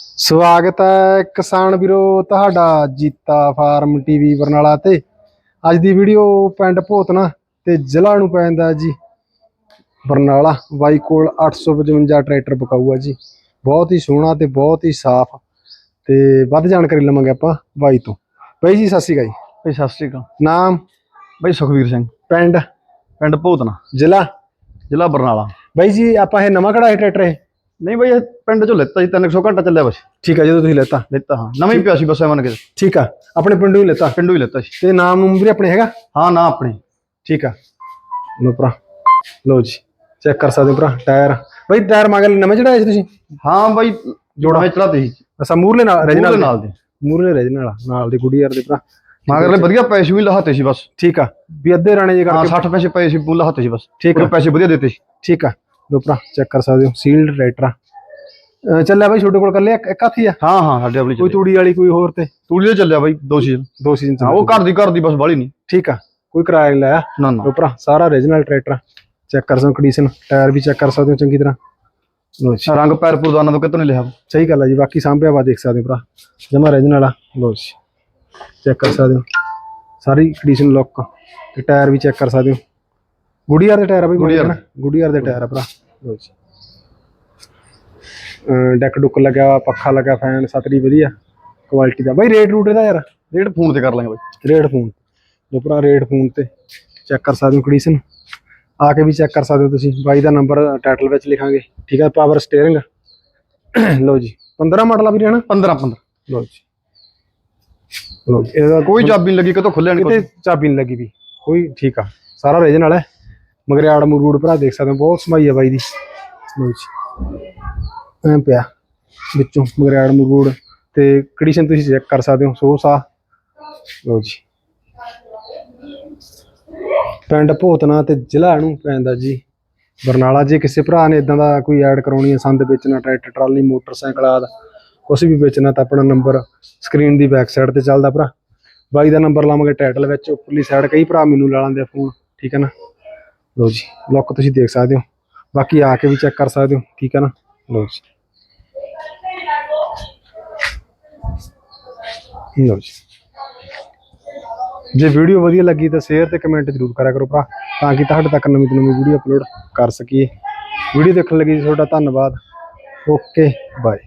ਸਵਾਗਤ ਹੈ ਕਿਸਾਨ ਵੀਰੋ ਤੁਹਾਡਾ ਜੀਤਾ ਫਾਰਮ ਟੀਵੀ ਬਰਨਾਲਾ ਤੇ। ਅੱਜ ਦੀ ਵੀਡੀਓ ਪਿੰਡ ਭੋਤਨਾ ਤੇ ਜ਼ਿਲ੍ਹਾ ਨੂੰ ਪੈਂਦਾ ਜੀ। ਬਰਨਾਲਾ ਬਾਈ ਕੋਲ 855 ਟਰੈਕਟਰ ਪਕਾਊਗਾ ਜੀ। ਬਹੁਤ ਹੀ ਸੋਹਣਾ ਤੇ ਬਹੁਤ ਹੀ ਸਾਫ਼। ਤੇ ਵੱਧ ਜਾਣਕਾਰੀ ਲਵਾਂਗੇ ਆਪਾਂ ਬਾਈ ਤੋਂ। ਬਾਈ ਜੀ ਸਤਿ ਸ਼੍ਰੀ ਅਕਾਲ ਜੀ। ਬਈ ਸਤਿ ਸ੍ਰੀ ਅਕਾਲ। ਨਾਮ? ਬਈ ਸੁਖਵੀਰ ਸਿੰਘ। ਪਿੰਡ? ਪਿੰਡ ਭੂਤਨਾ। ਜ਼ਿਲ੍ਹਾ? ਜ਼ਿਲ੍ਹਾ ਬਰਨਾਲਾ। ਬਾਈ ਜੀ ਆਪਾਂ ਇਹ ਨਵਾਂ ਕਢਾਇਆ ਟਰੈਕਟਰ ਇਹ? ਨਹੀਂ ਬਈ ਇਹ ਪਿੰਡ ਚੋਂ ਲੈਤਾ ਜੀ 300 ਘੰਟਾ ਚੱਲਿਆ ਬਸ। ਠੀਕ ਆ ਜਦੋਂ ਤੁਸੀਂ ਲੈਤਾ। ਲੈਤਾ ਹਾਂ। ਨਵਾਂ ਹੀ ਪਿਆ ਸੀ ਬਸ ਐਵੇਂ ਕਿ। ਠੀਕ ਆ ਆਪਣੇ ਪਿੰਡੋਂ ਹੀ ਲੈਤਾ। ਪਿੰਡੋਂ ਹੀ ਲੈਤਾ ਸੀ ਤੇ ਨਾਮ ਨੂੰ ਵੀ ਆਪਣੇ ਹੈਗਾ? ਹਾਂ ਨਾ ਆਪਣੀ। ਠੀਕ ਆ। ਲੋ ਭਰਾ ਲੋ ਜੀ ਚੈੱਕ ਕਰ ਸਕਦੇ ਹੋ ਭਰਾ ਟਾਇਰ। ਬਈ ਟਾਇਰ ਮਗਰ ਨਵੇਂ ਚੜਾਏ ਸੀ ਤੁਸੀਂ? ਹਾਂ ਬਈ ਜੋੜਾ। ਵਿੱਚ ਚੜਾਤੇ ਸੀ। ਅਸਾ ਮੂਰਲੇ ਨਾਲ ਰਜਨਲ ਨਾਲ ਦੇ? ਮੂਰਲੇ ਰਜਨਲ ਨਾਲ ਦੇ ਗੁੱਡੀ ਯਾਰ ਦੇ ਭਰਾ। ਮਗਰਲੇ ਵਧੀਆ ਪੈਸੇ ਵੀ ਲਹਾਤੇ ਸੀ ਬਸ। ਠੀਕ ਆ ਵੀ ਅੱਧੇ ਰਾਣੇ ਜੇ ਕਰਕੇ 60 ਪੈਸੇ ਪਏ ਸੀ ਪੂਲ ਲਹਾਤੇ ਸੀ ਬਸ। ਠੀਕ ਆ। ਪੈਸੇ ਵਧੀਆ ਦਿੱਤੇ ਸੀ। ਠੀਕ ਆ। ਲੋ ਭਰਾ ਚੈੱਕ ਕਰ ਸਕਦੇ ਹੋ ਸੀਲਡ ਰਾਈਟਰ ਆ। ਚੱਲਿਆ ਬਈ ਛੋਟੇ ਕੋਲ ਕੱਲੇ ਇੱਕ ਹੱਥ ਆ? ਹਾਂ ਹਾਂ ਸਾਡੇ ਆਪਣੀ ਕੋਈ ਤੂੜੀ ਵਾਲੀ ਕੋਈ ਹੋਰ ਤੇ? ਤੂੜੀ ਦੇ ਚੱਲਿਆ ਬਈ ਦੋ ਸੀਜ਼ਨ ਦੋ ਸੀਜ਼ਨ ਹਾਂ ਉਹ ਘਰ ਦੀ ਘਰ ਦੀ ਬਸ ਬਾਲੀ ਨਹੀਂ। ਠੀਕ ਆ ਕੋਈ ਕਿਰਾਇਆ ਨਹੀਂ ਲਾਇਆ। ਨਾ ਨਾ। ਲੋ ਭਰਾ ਸਾਰਾ origignal ਟਰੈਕਟਰ ਚੈੱਕ ਕਰ ਸਕਦੇ ਹੋ ਕੰਡੀਸ਼ਨ ਟਾਇਰ ਵੀ ਚੈੱਕ ਕਰ ਸਕਦੇ ਹੋ ਚੰਗੀ ਤਰ੍ਹਾਂ। ਲੋ ਜੀ। ਰੰਗ ਪੈਰ ਪੁਰਦਾਨਾ ਤੋਂ ਕਿਤੋਂ ਨਹੀਂ ਲਿਆ? ਸਹੀ ਗੱਲ ਹੈ ਜੀ ਬਾਕੀ ਸਾਂਭਿਆ ਵਾ ਦੇਖ ਸਕਦੇ ਹੋ ਭਰਾ। ਜਮਾ origignal ਆ। ਲੋ ਜੀ। ਚੈੱਕ ਕਰ ਸਕਦੇ ਹੋ। ਸਾਰੀ ਕੰਡੀਸ਼ਨ ਲੁੱਕ ਤੇ ਟਾਇਰ ਵੀ ਚੈੱਕ ਕਰ ਸਕਦੇ ਹੋ। ਗੁਡੀਆਰ ਦੇ ਟਾਇਰ ਆ ਬਈ ਗੁਡੀਆਰ। ਗੁਡੀਆਰ ਦੇ। ਟਾਇਰ ਆ ਭਰਾ। ਲੋ ਜੀ। ਡੈਕ ਡੁੱਕ ਲੱਗਿਆ ਵਾ ਪੱਖਾ ਲੱਗਾ ਫੈਨ ਸਤਰੀ ਵਧੀਆ ਕੁਆਲਿਟੀ ਦਾ। ਬਈ ਰੇਟ ਰੂਟ ਇਹਦਾ ਯਾਰ? ਰੇਟ ਫੋਨ ਤੇ ਕਰ ਲਾਂਗੇ ਬਈ। ਰੇਟ ਫੋਨ ਜੋ ਭਰਾ ਰੇਟ ਫੋਨ ਤੇ। ਚੈੱਕ ਕਰ ਸਕਦੇ ਹੋ ਕੰਡੀਸ਼ਨ ਆ ਕੇ ਵੀ ਚੈੱਕ ਕਰ ਸਕਦੇ ਹੋ ਤੁਸੀਂ। ਬਾਈ ਦਾ ਨੰਬਰ ਟਾਈਟਲ ਵਿੱਚ ਲਿਖਾਂਗੇ। ਠੀਕ ਹੈ ਪਾਵਰ ਸਟੀਅਰਿੰਗ ਲਓ ਜੀ। 15 ਮਾਡਲ ਆ ਵੀਰੇ ਹਨਾ? 15 15 ਲਓ ਜੀ। ਜੀ। ਇਹਦਾ ਕੋਈ ਚਾਬੀ ਨਹੀਂ ਲੱਗੀ ਕਿਤੋਂ ਖੁੱਲਿਆ ਨਹੀਂ ਕਿਤੇ ਚਾਬੀ ਨਹੀਂ ਲੱਗੀ ਵੀ। ਕੋਈ ਠੀਕ ਆ। ਸਾਰਾ ਰੀਜਨਲ ਹੈ। ਮਗਰਿਆੜ ਮਰੂੜ ਭਰਾ ਦੇਖ ਸਕਦੇ ਹੋ, ਬਹੁਤ ਸਮਾਈ ਆ ਬਾਈ ਦੀ। ਲਓ ਜੀ ਐਂ ਪਿਆ, ਵਿੱਚੋਂ ਮਗਰਿਆੜ ਮਰੂੜ ਤੇ ਕੰਡੀਸ਼ਨ ਤੁਸੀਂ ਚੈੱਕ ਕਰ ਸਕਦੇ ਹੋ, ਸੋ ਸਾ। ਲਓ ਜੀ। ਪਿੰਡ ਭੋਤਨਾ ਤੇ ਜ਼ਿਲ੍ਹਾ ਨੂੰ ਪੈਂਦਾ ਜੀ। ਬਰਨਾਲਾ ਜੇ ਕਿਸੇ ਭਰਾ ਨੇ ਇਦਾਂ ਦਾ ਕੋਈ ਐਡ ਕਰਾਉਣੀ ਹੈ ਸੰਦ ਵੇਚਣਾ, ਟਰੈਕਟਰ, ਟਰਾਲੀ, ਮੋਟਰਸਾਈਕਲ ਆਦ, ਕੁਛ ਵੀ ਵੇਚਣਾ ਤਾਂ ਆਪਣਾ ਨੰਬਰ ਸਕਰੀਨ ਦੀ ਬੈਕ ਸਾਈਡ ਤੇ ਚੱਲਦਾ ਭਰਾ। ਬਾਈ ਦਾ ਨੰਬਰ ਲਾਵਾਂਗੇ ਟਾਈਟਲ ਵਿੱਚ, ਉੱਪਰਲੀ ਸਾਈਡ ਕਈ ਭਰਾ ਮੈਨੂੰ ਲਾ ਲੈਂਦੇ ਆ ਫੋਨ ਠੀਕ ਹੈ ਨਾ? ਲੋ ਜੀ ਲੁੱਕ ਤੁਸੀਂ ਦੇਖ ਸਕਦੇ ਹੋ। ਬਾਕੀ ਆ ਕੇ ਵੀ ਚੈੱਕ ਕਰ ਸਕਦੇ ਹੋ, ਠੀਕ ਹੈ ਨਾ? ਲਓ ਜੀ। ਲਓ ਜੀ। ਜੇ ਵੀਡੀਓ ਵਧੀਆ ਲੱਗੀ ਤਾਂ ਸ਼ੇਅਰ ਤੇ ਕਮੈਂਟ ਜ਼ਰੂਰ ਕਰਿਆ ਕਰੋ ਭਰਾ, ਤਾਂ ਕਿ ਤੁਹਾਡੇ ਤੱਕ ਨਵੀਂ ਤੋਂ ਨਵੀਂ ਵੀਡੀਓ ਅਪਲੋਡ ਕਰ ਸਕੀਏ। ਵੀਡੀਓ ਦੇਖਣ ਲੱਗੀ ਜੀ ਤੁਹਾਡਾ ਧੰਨਵਾਦ। Okay bye